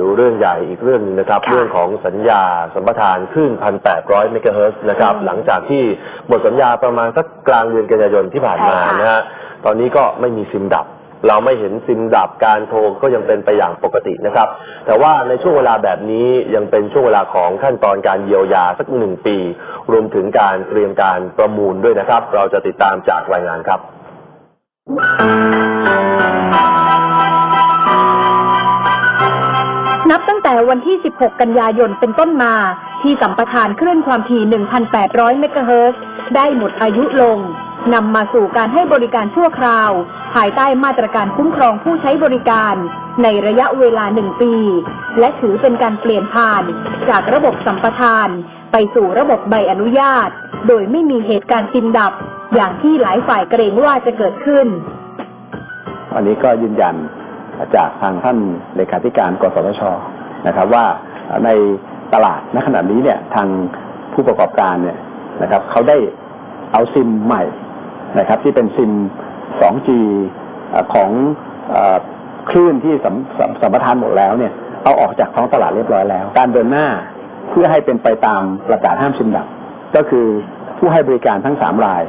ดูเรื่องใหญ่อีกเรื่องหนึงนะครับ ค่ะเรื่องของสัญญาสัมปทานคลื่น1,800เมกะเฮิรตซ์นะครับอืมหลังจากที่หมดสัญญาประมาณสักกลางเดือนกันยายนที่ผ่านมาใช่ค่ะ นะฮะตอนนี้ก็ไม่มีซิมดับ เราไม่เห็นซิมดับการโทรก็ยังเป็นไปอย่างปกตินะครับ แต่ว่าในช่วงเวลาแบบนี้ยังเป็นช่วงเวลาของขั้นตอนการเยียวยาสักหนึ่งปี รวมถึงการเตรียมการประมูลด้วยนะครับ เราจะติดตามจากรายงานครับ แต่วันที่ 16 กันยายนเป็นต้นมา ที่สัมปทานคลื่นความถี่ 1,800 เมกะเฮิรตซ์ได้หมดอายุลงนำมาสู่การให้บริการชั่วคราว ภายใต้มาตรการคุ้มครองผู้ใช้บริการ ในระยะเวลาหนึ่งปี และถือเป็นการเปลี่ยนผ่าน จากระบบสัมปทาน ไปสู่ระบบใบอนุญาต โดยไม่มีเหตุการณ์ซินดับ อย่างที่หลายฝ่ายเกรงว่าจะเกิดขึ้นวันนี้ก็ยืนยันจากทางท่านเลขาธิการกสทช นะครับว่าในตลาดณขณะนี้เนี่ยทางผู้ประกอบการเนี่ยนะครับเขาได้เอาซิมใหม่นะครับที่เป็นซิม 2G ของอคลื่นที่สัมสัมสัมปทานหมดแล้วเนี่ยเอาออกจากท้องตลาดเรียบร้อยแล้ว การเดินหน้าเพื่อให้เป็นไปตามประกาศห้ามซิมดับ ก็คือผู้ให้บริการทั้ง 3 ราย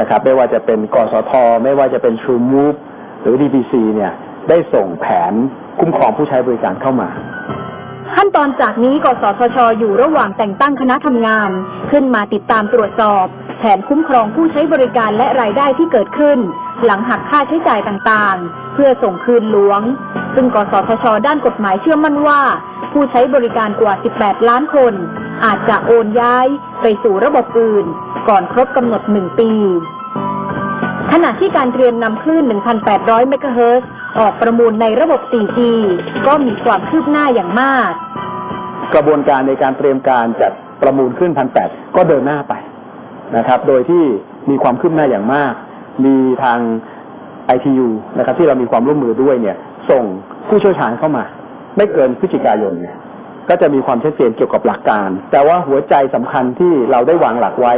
นะครับไม่ว่าจะเป็นกสท ไม่ว่าจะเป็น True Move หรือ DPC เนี่ยได้ส่งแผนคุ้มครองผู้ใช้บริการเข้ามา ขั้นตอนจากนี้กสทช อยู่ระหว่างแต่งตั้งคณะทำงาน ขึ้นมาติดตามตรวจสอบ แผนคุ้มครองผู้ใช้บริการและรายได้ที่เกิดขึ้น หลังหักค่าใช้จ่ายต่างๆ เพื่อส่งคืนหลวง ซึ่งกสทช ด้านกฎหมายเชื่อมั่นว่า ผู้ใช้บริการกว่า 18 ล้านคน อาจจะโอนย้ายไปสู่ระบบอื่น ก่อนครบกำหนดหนึ่งปีขณะที่การเตรียมนำคลื่น 1,800 เมกะเฮิรตซ์ ออกประมูลในระบบ 4G ก็มีความคืบหน้าอย่างมาก กระบวนการในการเตรียมการจัดประมูลขึ้นพันแปดก็เดินหน้าไปนะครับ โดยที่มีความคืบหน้าอย่างมาก มีทาง ITU นะครับ ที่เรามีความร่วมมือด้วยเนี่ย ส่งผู้เชี่ยวชาญเข้ามา ไม่เกินพฤศจิกายนเนี่ยก็จะมีความชัดเจนเกี่ยวกับหลักการ แต่ว่าหัวใจสำคัญที่เราได้วางหลักไว้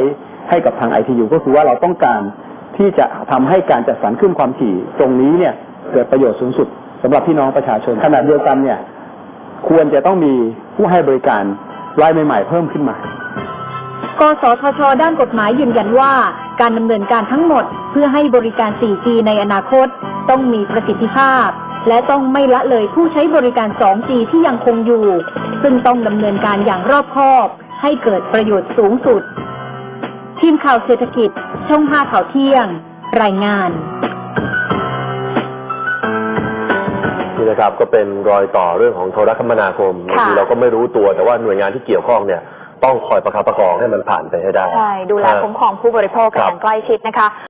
ให้กับทาง ITU ก็คือว่าเราต้องการที่จะทำให้การจัดสรรขึ้นความถี่ตรงนี้เนี่ย เกิดประโยชน์สูงสุดสำหรับพี่น้องประชาชนขณะเดียวกันเนี่ย ควรจะต้องมีผู้ให้บริการรายใหม่ ๆ เพิ่มขึ้นมากสทช ด้านกฎหมายยืนยันว่า การดำเนินการทั้งหมด เพื่อให้บริการ 4G ในอนาคต ต้องมีประสิทธิภาพ และต้องไม่ละเลยผู้ใช้บริการ 2G ที่ยังคงอยู่ ซึ่งต้องดำเนินการอย่างรอบคอบ ให้เกิดประโยชน์สูงสุด ทีมข่าวเศรษฐกิจ ช่อง5ข่าวเที่ยง รายงาน นี่นะครับก็เป็นรอยต่อเรื่องของโทรคมนาคมบางทีค่ะเราก็ไม่รู้ตัวแต่ว่าหน่วยงานที่เกี่ยวข้องเนี่ยต้องคอยประคับประคองให้มันผ่านไปให้ได้ ใช่ ดูแลคุ้มครองผู้บริโภคกันครัอบย่างใกล้ชิดนะคะ